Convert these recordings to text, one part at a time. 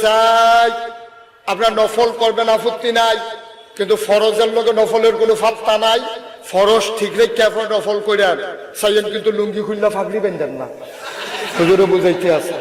"এই, আপনার নফল করবেন আপত্তি নাই কিন্তু ফরজের লোকে নফলের কোনো ফাপ্তা নাই। ফরজ ঠিক রেখে আপনার নফল করেন সাইয়েন কিন্তু লুঙ্গি খুললে ফাঁকরি বেঁধেন না। হুজুরে বুঝাইতে আছে।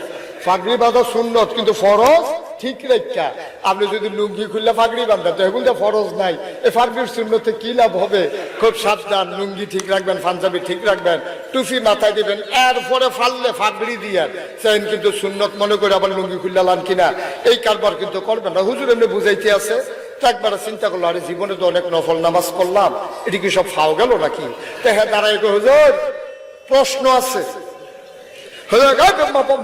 ফাঁকরি বাঁধা সুন্নত কিন্তু ফরজ ঠিক রেখা। আপনি যদি লুঙ্গি খুললে ফাগরি বাঁধেন তো এগুলো ফরজ নাই। এই ফাগরির শূন্যতে কি লাভ হবে? খুব সাবধান, লুঙ্গি ঠিক রাখবেন, পাঞ্জাবি ঠিক রাখবেন, টুপি মাথায় দিবেন, এরপরে ফাললে ফাগড়ি দিয়ে। চাইন কিন্তু সুন্নত মনে করে আবার লুঙ্গি খুললে লান কিনা। এই কারবার কিন্তু করবেন না। হুজুর এমনি বুঝাইতে আছে একবার চিন্তা করল, আরে জীবনে তো অনেক নফল নামাজ করলাম এটি কি সব ফাও গেল নাকি? তো হ্যাঁ দাঁড়াই হুজুর, প্রশ্ন আছে। হুজুর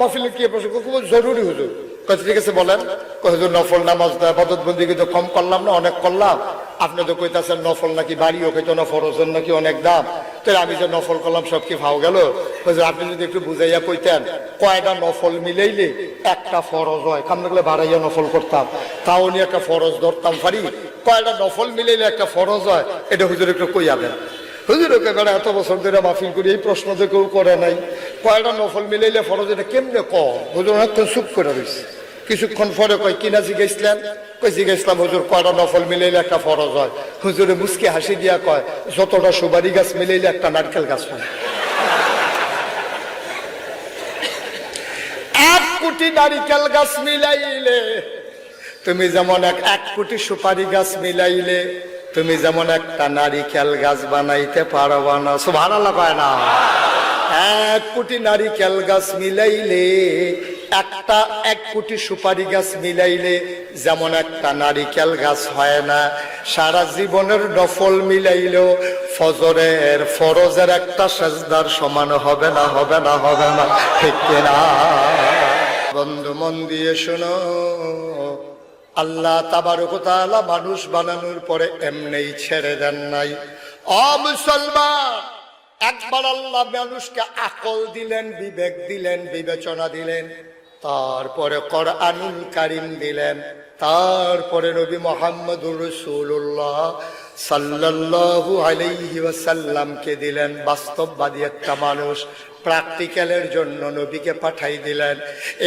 মাহফিলে কি প্রশ্ন? খুব জরুরি হুজুর। ঠিক বলেন? কয়, হুজুর নফল নামাজ বদত বন্দি তো কম করলাম না? অনেক করলাম। আপনি তো কইতাছেন নফল নাকি বাড়িও কইতো না ফরজের নাকি অনেক দাম। তো আমি যে নফল করলাম সব কি ভাও গেল? আপনি যদি একটু বুঝাইয়া কইতেন কয়টা নফল মিলাইলে একটা ফরজ হয়? করলে বাড়াইয়া নফল করতাম। তাও নিয়ে একটা ফরজ ধরতাম পারি কয়টা নফল মিলাইলে একটা ফরজ হয়? এটা হুজুর একটু কইয়াবেন হুজুর ওকে বেড়া এত বছর ধরে মাহফিল করি এই প্রশ্ন তো কেউ করে নাই। কয়টা নফল মিলাইলে ফরজ এটা কেমনে ক হুজুর চুপ করে রয়েছে কিছুক্ষণ পরে কয় কিনা জিজ্ঞাসলেন? কই জিজ্ঞাসলাম, হুজুর, কয়টা নফল মিলাইলে একটা ফরজ হয়? হুজুরে মুসকি হাসি দিয়া কয়, যতটা সুবারি গাছ মিলাইলে একটা নারকেল গাছ হয়। এক কোটি নারিকেল গাছ মিলাইলে, তুমি যেমন এক এক কোটি সুপারি গাছ মিলাইলে, তুমি যেমন একটা নারিকেল গাছ বানাইতে পারবা না। ভালো লাগায় না। এক কোটি নারিকেল গাছ মিলাইলে একটা এক কোটি সুপারি গাছ মিলাইলে যেমন একটা নারিকেল গাছ হয় না, সারা জীবনের নফল মিলাইলেও ফজরের ফরজের একটা সাজদার সমান হবে না হবে না হবে না, ঠিক না বন্ধু মন দিয়ে শোনো, আল্লাহ তাবারকতালা মানুষ বানানোর পরে এমনিই ছেড়ে দেন নাই। অ মুসলমান, একবার আল্লাহ মানুষকে আকল দিলেন, বিবেক দিলেন, বিবেচনা দিলেন। তারপরে কর কোরআনুল কারিম দিলেন, তারপরে নবী মোহাম্মদুর রসুল্লাহ সাল্লাল্লাহু আলাইহি ওয়াসাল্লামকে দিলেন। বাস্তববাদী একটা মানুষ প্র্যাকটিক্যালের জন্য নবীকে পাঠাই দিলেন।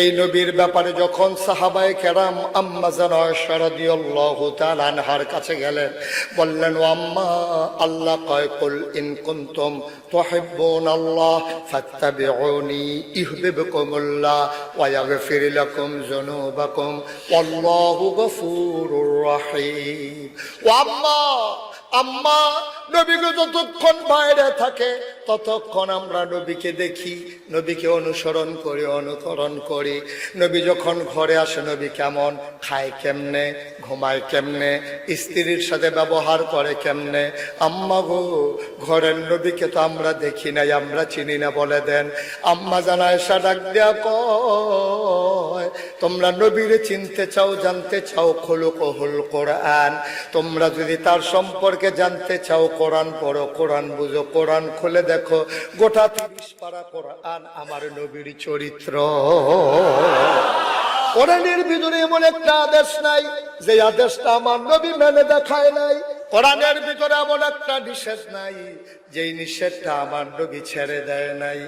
এই নবীর ব্যাপারে যখন সাহাবায়ে কেরাম আম্মাজান আয়সারাদিয়াল্লাহু তাআলা আনহার কাছে গেলেন, বললেন, ও আম্মা, আল্লাহ কয়, কুল ইন কুনতুম তুহিব্বুনাল্লাহ ফাত্তাবিউনি ইউহিব্বুকুমুল্লাহ ওয়া ইয়াগফির লাকুম যুনুবাকুম ওয়াল্লাহু গফুরুর রহিম। ও আম্মা আম্মা নবীকে যতক্ষণ বাইরে থাকে ততক্ষণ আমরা নবীকে দেখি, নবীকে অনুসরণ করি, অনুকরণ করি। নবী যখন ঘরে আসে, নবী কেমন, খায় কেমনে, ঘুমায় কেমনে, স্ত্রীর সাথে ব্যবহার করে কেমনে। আম্মা গো, ঘরের নবীকে তো আমরা দেখি নাই, আমরা চিনি না বলে দেন। আম্মা জানায় ডাক দেয়া কয়, তোমরা নবীরে চিনতে চাও, জানতে চাও খোলো কহুল কোরআন। তোমরা যদি তার সম্পর্কে জানতে চাও, কোরআন পড়ো, কোরআন বুঝো, কোরআন খুলে দেখো, গোটা তিরিশ পারা কোরআন আমার নবীর চরিত্র। কোরআনের ভিতরে এমন একটা আদেশ নাই, যে আদেশটা আমার নবী মেনে দেখায় নাই। কোরআনের ভিতরে এমন একটা নিষেধ নাই, যেই নিষেধটা আমার নবী ছেড়ে দেয় নাই।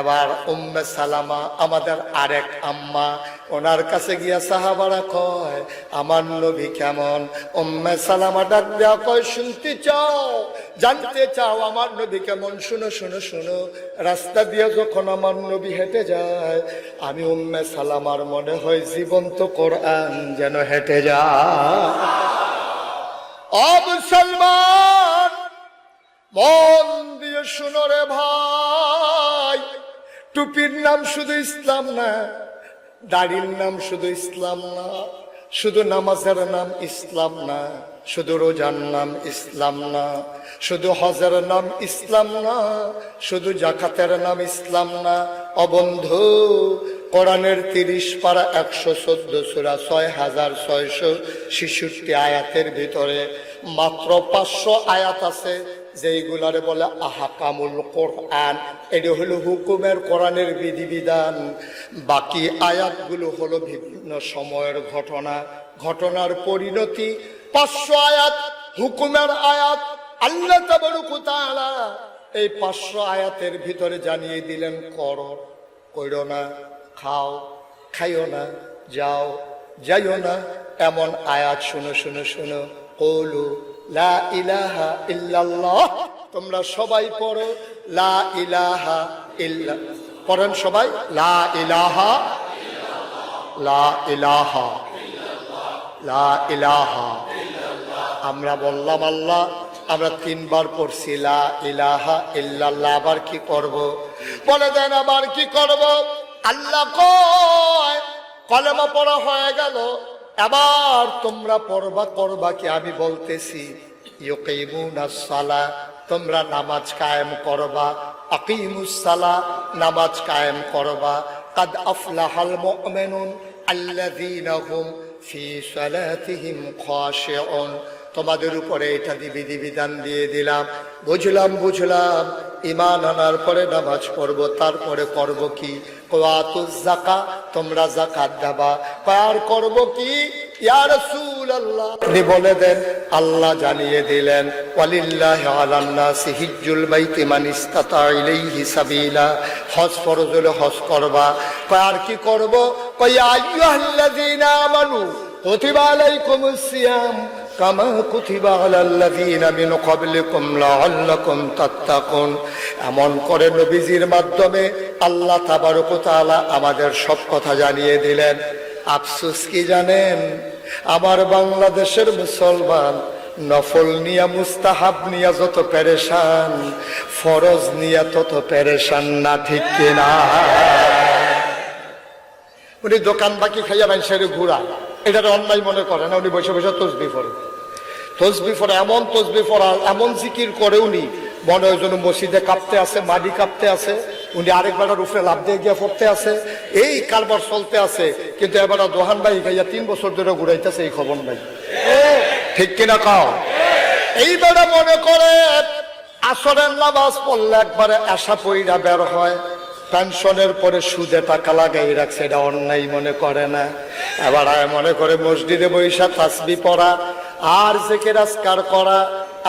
এবার উম্মে সালামা, আমাদের আরেক আম্মা ওনার কাছে গিয়া সাহাবারা কয়, আমার নবী কেমন? উম্মে সালামা ডাক দেওয়া কয়, শুনতে চাও, জানতে চাও আমার নবী কেমন? শুনো শুনো শুনো, রাস্তা দিয়ে যখন আমার নবী হেঁটে যায়, আমি উম্মে সালামার মনে হয় জীবন্ত কোরআন যেন হেঁটে যায়। মন দিয়ে শুনো রে ভাই, টুপির নাম শুধু ইসলাম না দাড়ির নাম শুধু ইসলাম না, শুধু নামাজের নাম ইসলাম না, শুধু রোজার নাম ইসলাম না, শুধু হজের নাম ইসলাম না, শুধু জাকাতের নাম ইসলাম না। অবন্ধু কোরআনের তিরিশ পারা একশো চোদ্দ সুরা ছয় হাজার ছয়শো ছেষট্টি আয়াতের ভিতরে মাত্র পাঁচশো আয়াত আছে। যেইগুলারে বলে আহা আহাকামুল কোরআন, এটি হলো হুকুমের কোরআনের বিধিবিধান। বাকি আয়াতগুলো হলো বিভিন্ন সময়ের ঘটনা। ঘটনার পরিণতি, পাঁচশো আয়াত, হুকুমের আয়াত, আল্লাহ তাআলা এই পাঁচশো আয়াতের ভিতরে জানিয়ে দিলেন, কর, কইরো না, খাও, খাইও না, যাও, যাইও না। এমন আয়াত শুনো শুনো শুনো, কৌলু লা ইলাহা ইল্লাল্লাহ। তোমরা সবাই পড়ো, লা ইলাহা ইল্লা, পড়েন সবাই, লা ইলাহা লা ইলাহা লা ইলাহা আমরা বললাম, আল্লাহ, আমরা তিনবার পড়ছি, লা ইলাহা ইল্লাল্লাহ। আবার কি করব? বলে দেন, আবার কি করব? আল্লাহ কয়, কলেমা পড়া হয়ে গেল। এবার তোমরা পড়বা, করবা কি? আমি বলতেছি তোমরা নামাজ কায়েম করবা। আকিমুস সালা, নামাজ কায়েম করবা। কাদ আফলাহাল মুমিনুন আল্লাযীনা ফি সালাতিহিম তোমাদের উপরে এটা দিবি বিধান দিয়ে দিলাম। বুঝলাম বুঝলাম। ইমান আনার পরে নামাজ পড়ব, তারপরে করব কি? জাকা তোমরা জাকাত দেবা। পার করব কি? তিনি বলে দেন, আল্লাহ জানিয়ে দিলেন হজ ফরজ হলে হজ করবা। পার কি করব? কই আইয়ুহাল্লাযীনা আমানু, কুতিবা আলাইকুমুস সিয়াম। মিন এমন করে নবীজির মাধ্যমে আল্লাহ তাবারক তাআলা আমাদের সব কথা জানিয়ে দিলেন। আফসোস কি জানেন? আমার বাংলাদেশের মুসলমান নফল নিয়া মুস্তাহাব নিয়া যত প্যারেশান ফরজ নিয়া তত প্যারেশান না, ঠিক কিনা উনি দোকান বাকি খাইয়া মানুষের ঘুরা এটা অন্যায় মনে করে না, উনি বসে বসে তসবি পড়ে। তসবি পড়ে, এমন তসবি পড়া, এমন জিকির করে উনি। মনে হয় মসজিদে কাঁপতে আছে, মাটি কাঁপতে আছে, উনি আরেকবার উপরে লাভ দিয়ে গিয়ে পড়তে আছে। এই কারবার চলতে আছে, কিন্তু এবার দোহান ভাই খাইয়া তিন বছর ধরে ঘুরাইতেছে, এই খবর নাই। ঠিক কিনা কাও? এইবারে মনে করে, আসরের নামাজ পড়লে একবারে আশা পইরা বের হয়। পেনশনের পরে সুদে টাকা লাগাই রাখছে, এটা অন্যায় মনে করে না। এবার মনে করে মসজিদে বৈশা তাসবি পড়া আর জেকে রাজকার করা,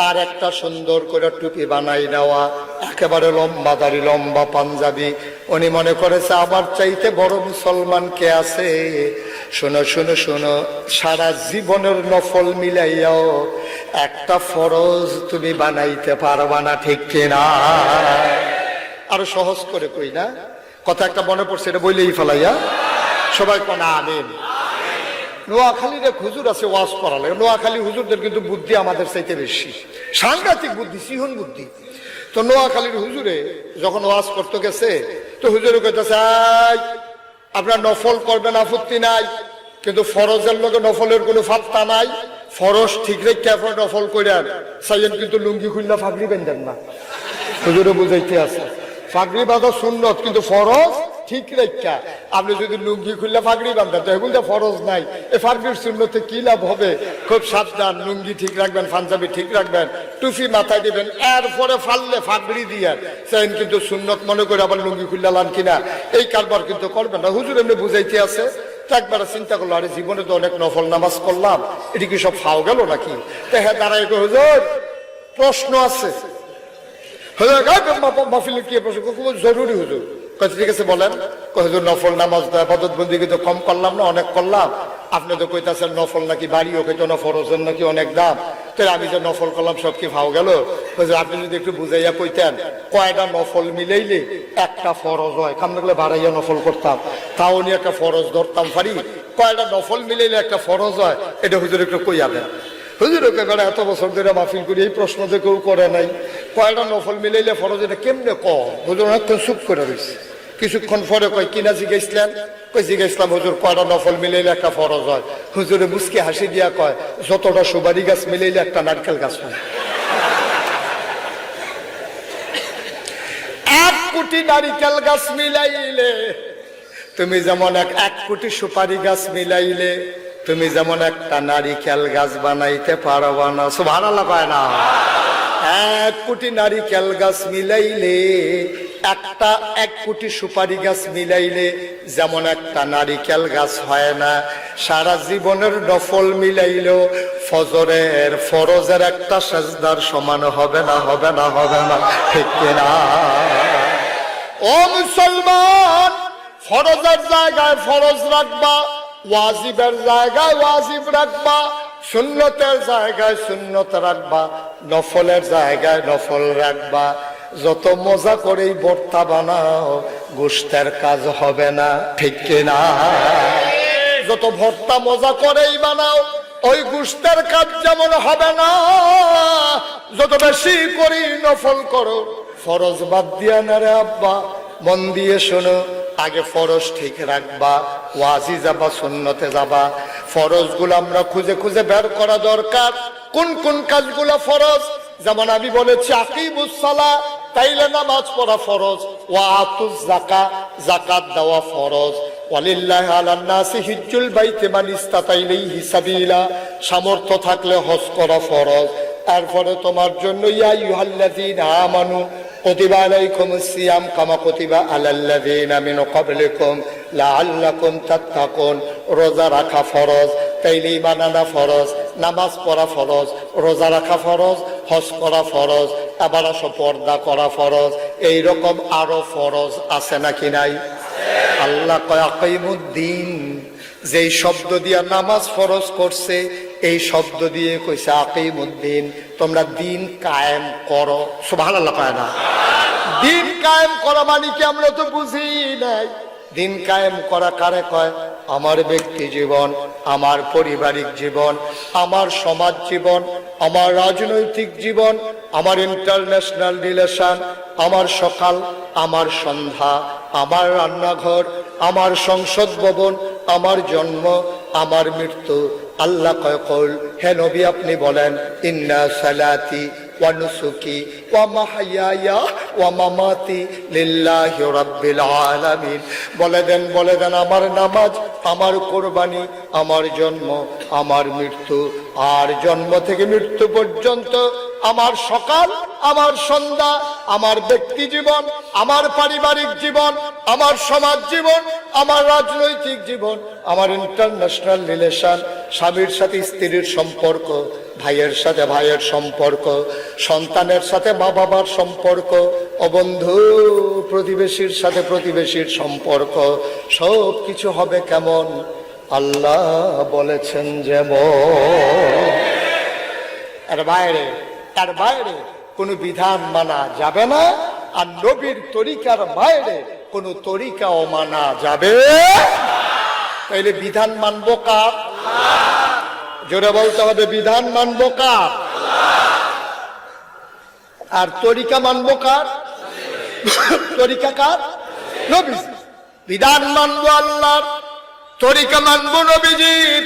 আর একটা সুন্দর করে টুপি বানাই নেওয়া, একেবারে লম্বা দাড়ি, লম্বা পাঞ্জাবি। উনি মনে করেছে, আমার চাইতে বড় মুসলমান কে আছে? শোনো শোনো শোনো, সারা জীবনের নফল মিলাইয়াও একটা ফরজ তুমি বানাইতে পারবা না, ঠিক কিনা আরও সহজ করে কই না? কথা একটা মনে পড়ছে, এটা বইলেই ফেলাইয়া। সবাই কোনা আনেন নোয়াখালীর এক হুজুর আছে ওয়াজ করালে। নোয়াখালী হুজুরদের কিন্তু বুদ্ধি আমাদের চাইতে বেশি। সাংঘাতিক বুদ্ধি সিহন বুদ্ধি। তো নোয়াখালীর হুজুরে যখন ওয়াজ করতে গেছে তো হুজুরে কইতেছে "আই, আপনার নফল করবেন আপত্তি নাই। কিন্তু ফরজের লোকে নফলের কোনো ফাত্তা নাই। ফরজ ঠিক রেখে আপনার নফল করেন সাইয়েন কিন্তু লুঙ্গি খুললা ফাগড়ি বেঁধেন না। হুজুরে বুঝাইতে আছে। ফাগড়ি বাঁধা সুন্নত কিন্তু ফরজ ঠিক রেখা আপনি যদি লুঙ্গি খুললে ফাগড়ি বাঁধেন তো এগুলো ফরজ নাই এই ফাগড়ির শূন্যতে কি লাভ হবে খুব সাবধান লুঙ্গি ঠিক রাখবেন পাঞ্জাবি ঠিক রাখবেন টুপি মাথায় দিবেন এরপরে ফাললে ফাগড়ি দিয়ে সেন কিন্তু সুন্নত মনে করে আবার লুঙ্গি খুললে লান কিনা এই কারবার কিন্তু করবেন না হুজুর এমনি বুঝাইতে আছে একবার চিন্তা করল আরে জীবনে তো অনেক নফল নামাজ করলাম এটি কি সব ফাও গেল নাকি তো হ্যাঁ দাঁড়াই হুজুর প্রশ্ন আছে হুজুর গায়ে মাহফিলে কি প্রশ্ন খুব জরুরি হুজুর ঠিক আছে বলেন? কয় নফল নামাজ পদত বন্দি কিন্তু কম করলাম না, অনেক করলাম। আপনি তো কইতাছেন নফল নাকি বাড়ি, ওকে তো না ফরজের নাকি অনেক দাম। তাহলে আমি যে নফল করলাম, সব কি ভাও গেল? আপনি যদি একটু বুঝাইয়া কইতেন, কয়টা নফল মিলাইলে একটা ফরজ হয়? কাম লাগলে বাড়াইয়া নফল করতাম। তাও নিয়ে একটা ফরজ ধরতাম পারি কয়টা নফল মিলাইলে একটা ফরজ হয়? এটা হুজুর একটু কইয়া দেন। হুজুর ওকে এত বছর ধরে মাহফিল করি, এই প্রশ্ন তো কেউ করে নাই। কয়টা নফল মিলাইলে ফরজ, এটা কেমনে কম হুজুর অনেকক্ষণ চুপ করে রয়েছে কিছুক্ষণ পরে কয়, কিনা জিজ্ঞাসলেন? কই জিজ্ঞাসলাম, হুজুর, কয়টা নফল মিলাইলে একটা ফরজ হয়? হুজুরে মুসকি হাসি দিয়া কয়, যতটা সুবারি গাছ মিলাইলে একটা নারকেল গাছ হয়। এক কোটি নারিকেল গাছ মিলাইলে, তুমি যেমন এক এক কোটি সুপারি গাছ মিলাইলে, তুমি যেমন একটা নারিকেল গাছ বানাইতে পারবা না। ভালো লাগায় না। এক কোটি নারিকেল গাছ মিলাইলে, একটা এক কোটি সুপারি গাছ মিলাইলে যেমন একটা নারিকেল গাছ হয় না, সারা জীবনের নফল মিলাইলেও ফজরের ফরজের একটা সাজদার সমান হবে না হবে না হবে না, ঠিক না ও মুসলমান, ফরজের জায়গায় ফরজ রাখবা, ওয়াজিবের জায়গায় ওয়াজিব রাখবা সুন্নতের জায়গায় সুন্নত রাখবা, নফলের জায়গায় নফল রাখবা। যত মজা করেই বর্তা বানাও গোষ্ঠের কাজ হবে না, ঠিক কিনা? যত ভর্তা মজা করেই বানাও, ওই গুস্তের কাজ যেমন হবে না। যত বেশি করি নফল করো, ফরজ বাদ দিয়া না রে আব্বা, মন দিয়ে শোনো। আগে ফরজ ঠিক রাখবা ওয়াজি যাবা, সুন্নতে যাবা। ফরজগুলো আমরা খুঁজে খুঁজে বের করা দরকার। কোন কোন কাজগুলো ফরজ? যেমন আমি বলেছি আকিবুসালা তাইলে নামাজ পড়া ফরজ। ওয়া আতুজ জাকা জাকাত দেওয়া ফরজ। সামর্থ্য থাকলে হজ করা ফরজ। তারপরে তোমার জন্য, ইয়া ইউহাল্লাযীনা আমানু কুতিবা আলাইকুমুস সিয়াম কামা কুতিবা আলাল্লাযীনা ক্বাবলিকুম লাআল্লাকুম তাত্তাকুন রোজা রাখা ফরজ তাইলে ঈমান আনা ফরজ নামাজ এই রকম আরও ফরজ আছে নাকি নাই আল্লাহ কয়াকিমুদ্দিন যেই শব্দ দিয়া নামাজ ফরজ করছে এই শব্দ দিয়ে কইছে, আকিমুদ্দিন, তোমরা দিন কায়েম করো। সুবহান আল্লাহ কয় না। দিন কায়েম করা মানে কি আমরা তো বুঝি নাই। দিন কায়েম করা কারে কয়? আমার ব্যক্তি জীবন, আমার পারিবারিক জীবন, আমার সমাজ জীবন, আমার রাজনৈতিক জীবন, আমার ইন্টারন্যাশনাল রিলেশন, আমার সকাল, আমার সন্ধ্যা, আমার রান্নাঘর, আমার সংসদ ভবন, আমার জন্ম, আমার মৃত্যু আল্লাহ কয়, কল, হে নবী আপনি বলেন, ইন্না সালাতি ওয়া নুসুকি ওয়া মাহইয়ায়া ওয়া মামাতি লিল্লাহি রাব্বিল আলামিন। বলে দেন বলে দেন, আমার নামাজ, আমার কোরবানি, আমার জন্ম, আমার মৃত্যু, আর জন্ম থেকে মৃত্যু পর্যন্ত আমার সকাল, আমার সন্ধ্যা, আমার ব্যক্তি জীবন, আমার পারিবারিক জীবন, আমার সমাজ জীবন, আমার রাজনৈতিক জীবন, আমার ইন্টারন্যাশনাল রিলেশন স্বামীর সাথে স্ত্রীর সম্পর্ক, ভাইয়ের সাথে ভাইয়ের সম্পর্ক, সন্তানের সাথে মা বাবার সম্পর্ক, অবন্ধু প্রতিবেশীর সাথে প্রতিবেশীর সম্পর্ক সব কিছু হবে কেমন? আল্লাহ বলেছেন যেমন। এর বাইরে। এর বাইরে কোনো বিধান মানা যাবে না, আর নবীর তরিকার বাইরে কোনো তরিকাও মানা যাবে তাইলে বিধান মানবো কার? জোরে বলতে হবে, বিধান মানবো কার? আর তরিকা মানবো কার? তরিকা কার? নবী বিধান মানবো আল্লাহর, তরিকা মানবো নবীজির।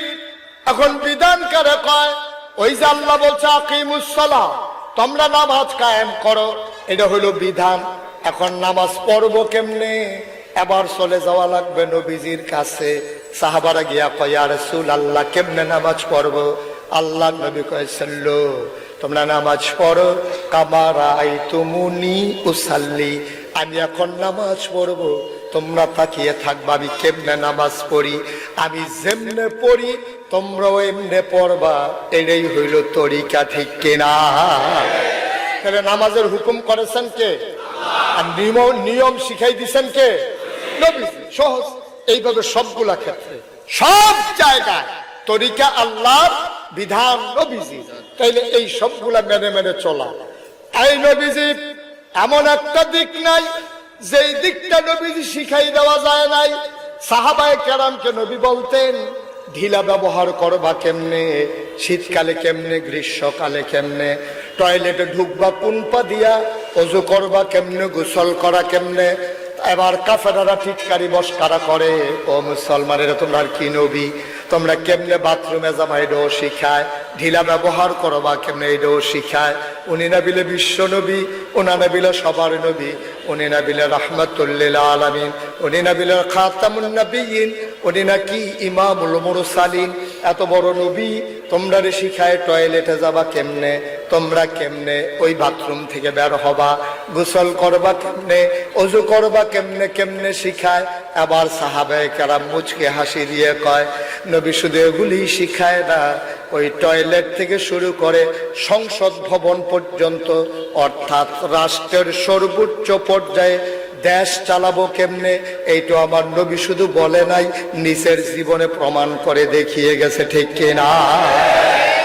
এখন বিধান কারে কয়? ওই যে আল্লাহ বলছে আকিমুসলা তোমরা নামাজ কায়েম করো। এটা হলো বিধান। এখন নামাজ পড়ব কেমনে? এবার চলে যাওয়া লাগবে নবীজির কাছে। সাহাবারা গিয়া কয় আর সুল আল্লাহ কেমনে নামাজ পড়ব? আল্লাহ নবী কয়, সাল্লো, তোমরা নামাজ পড়ো। কামারা আই তুমুনি উসাল্লি, আমি এখন নামাজ পড়ব। তোমরা তাকিয়ে থাকবা, আমি কেমনে নামাজ পড়ি? আমি যেমনে পড়ি, তোমরাও এমনে পড়বা। এটাই হইল তরিকা, ঠিক কিনা তাহলে নামাজের হুকুম করেছেন কে? আর নিয়ম নিয়ম শিখাই দিছেন কে? সহজ। এইভাবে সবগুলা ক্ষেত্রে, সব জায়গায় তরিকা আল্লাহর বিধান নবীজি। তাইলে এই সবগুলা মেনে মেনে চলা। এই নবীজি, এমন একটা দিক নাই যেই দিকটা নবীজি শিখাই দেওয়া যায় নাই, সাহাবায়ে কেরামকে নবী বলতেন, ঢিলা ব্যবহার করবা কেমনে, শীতকালে কেমনে, গ্রীষ্মকালে কেমনে, টয়লেটে ঢুকবা কোন পা দিয়া, অজু করবা কেমনে, গোসল করা কেমনে, এবার কাফেরারা ঠিককারি বসকারা করে, ও মুসলমানের তোমরা আর কি নবী? তোমরা কেমনে বাথরুমে যাবা এটাও শিখায়? ঢিলা ব্যবহার করবা কেমনে এটাও শিখায়? উনি না বিলে বিশ্ব নবী ওনা না বিলে সবার নবী, উনি না বিলে রহমতুল্লিল আলমিন, উনি না বিলে খাতামুন নবীন, উনি নাকি ইমামুল মুরসালিন। এত বড় নবী, তোমরা শিখায় টয়লেটে যাবা কেমনে? তোমরা কেমনে ওই বাথরুম থেকে বের হবা? গোসল করবা কেমনে? অজু করবা কেমনে? কেমনে শিখায়? আবার সাহাবায়ে কেরাম মুচকে হাসি দিয়ে কয়, নবী শুধু এগুলি শিখায় না, ওই টয়লেট থেকে শুরু করে সংসদ ভবন পর্যন্ত, অর্থাৎ রাষ্ট্রের সর্বোচ্চ পর্যায়ে দেশ চালাবো কেমনে? এইটা আমার নবী শুধু বলে নাই, নিজের জীবনে প্রমাণ করে দেখিয়ে গেছে ঠিক কিনা?